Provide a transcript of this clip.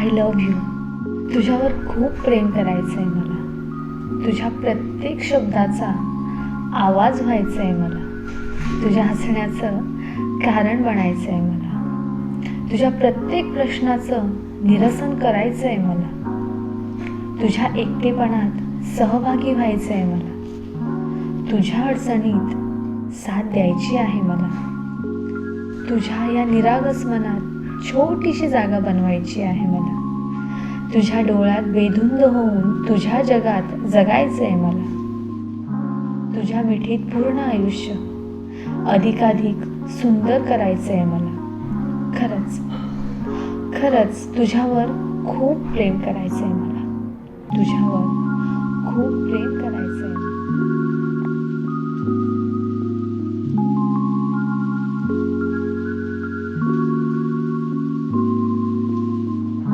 I love you तुझ्यावर खूप प्रेम करायचं आहे मला. तुझ्या प्रत्येक शब्दाचा आवाज व्हायचा आहे मला. तुझ्या हसण्याचं कारण बनायचं आहे मला. तुझ्या प्रत्येक प्रश्नाचं निरसन करायचं आहे मला. तुझ्या एकटेपणात सहभागी व्हायचं आहे मला. तुझ्या अडचणीत साथ द्यायची आहे मला. तुझ्या या निरागस मनात छोटीशी जागा बनवायची आहे मला. तुझ्या डोळ्यात बेधुंद होऊन तुझ्या जगात जगायचं आहे मला. तुझ्या मिठीत पूर्ण आयुष्य अधिकाधिक सुंदर करायचं आहे मला. खरंच खरंच तुझ्यावर खूप प्रेम करायचं आहे मला. तुझ्यावर